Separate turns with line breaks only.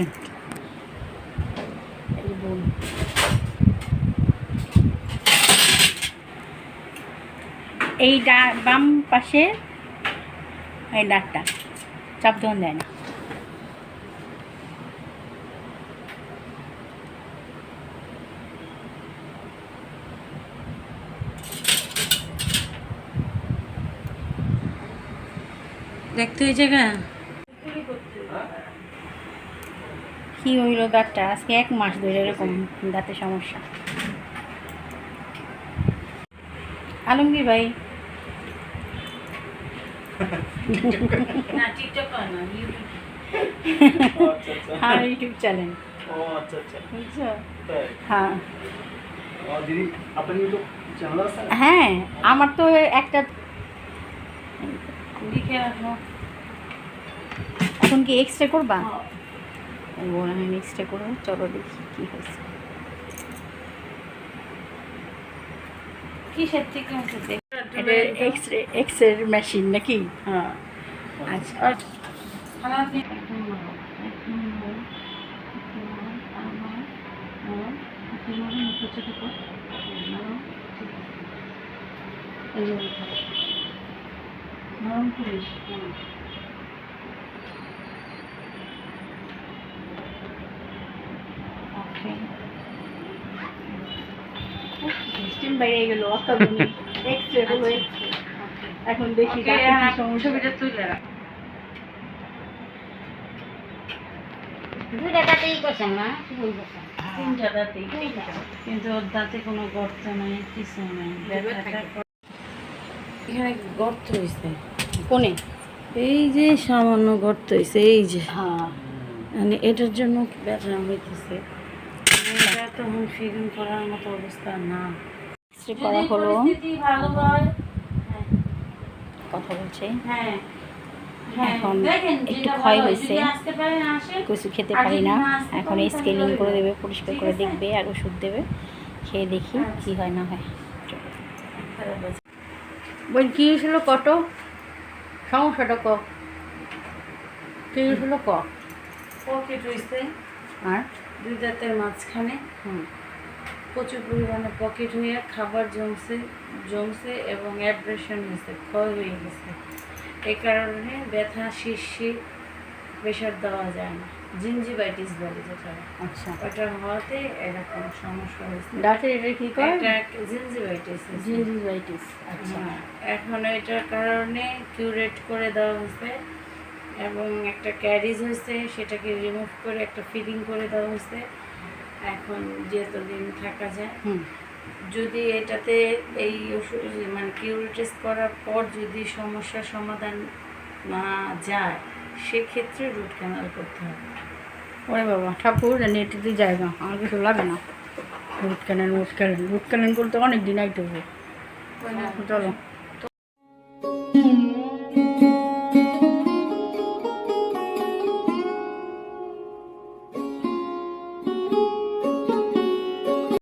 Girlfriend এই ডা বাম পাশে এই ডাকটা। চাপ দেওয়া দেয় না।
দেখতে ওই জায়গা?
কি হইল দাঁতটা? আজকে এক মাস ধরে এরকম দাঁতে সমস্যা। আলমগীর ভাই।
না টিকটক করে না ইউটিউব
আচ্ছা
চ্যানেল
আচ্ছা। আচ্ছা
হ্যাঁ।
ইউটিউব চ্যানেল আছে
হ্যাঁ আমার তো একটা এখন কি এক্সট্রা করবা? ও আমি এক্সট্রা করব চলো দেখি কি হয়েছে।
কিসের থেকে
এটা X ray X ray machine নাকি? হ্যাঁ। আচ্ছা।
নরম করিস
বাইরে গেল হলো এখন দেখি
হ্যাঁ,
সমস্যা
ছবিটা তুলে রাখ।
দুইটা তাতেই করছে না
তিনটা দাঁতেই কিন্তু ওর দাঁতে কোনো গর্ত নাই কিছু নাই। এখানে গর্ত হয়েছে
কোনে
এই যে সামান্য গর্ত হয়েছে এই যে।
হ্যাঁ।
মানে এটার জন্য ব্যথা হইতেছে? তখন ফিলিং করার মতো অবস্থা না।
এক্স করা হলো। কথা বলছে।
হ্যাঁ।
এখন একটু ক্ষয় হয়েছে। কিছু খেতে পারি না। এখন স্কেলিং করে দেবে পরিষ্কার করে দেখবে আর ওষুধ দেবে। খেয়ে দেখি কি হয় না হয়। বল কি হয়েছিল কত সমস্যাটা ক? কি হয়েছিল ক? আর?
দুই দাঁতের মাঝখানে।
হুম।
প্রচুর পরিমাণে পকেট হয়ে খাবার জমছে জমছে এবং অ্যাব্রেশন হয়েছে ক্ষয় হয়ে গেছে। এই কারণে ব্যথা শিরশির প্রেশার দেওয়া যায় না। জিঞ্জিবাইটিস বলে যেটা
আচ্ছা।
ওটা হওয়াতে এরকম সমস্যা হয়েছে।
দাঁতের এটা কি করে
এটা জিঞ্জিবাইটিস
জিঞ্জিভাইটিস আচ্ছা।
হ্যাঁ, এখন এটার কারণে কিউরেট করে দেওয়া হয়েছে। এবং একটা ক্যারিজ হয়েছে সেটাকে রিমুভ করে একটা ফিলিং করে দেওয়া হয়েছে। এখন যেতদিন থাকা যায়।
হুম।
যদি এটাতে এই ওষুধ মানে কিউর টেস্ট করার পর যদি সমস্যার সমাধান না যায় সেক্ষেত্রে রুট ক্যানাল করতে হবে।
ওরে বাবা ঠাকুর নেটেতে জায়গা আমার কিছু লাগে না। Root canal root canal root canal করতে অনেক দিন আইতে হবে। চলো।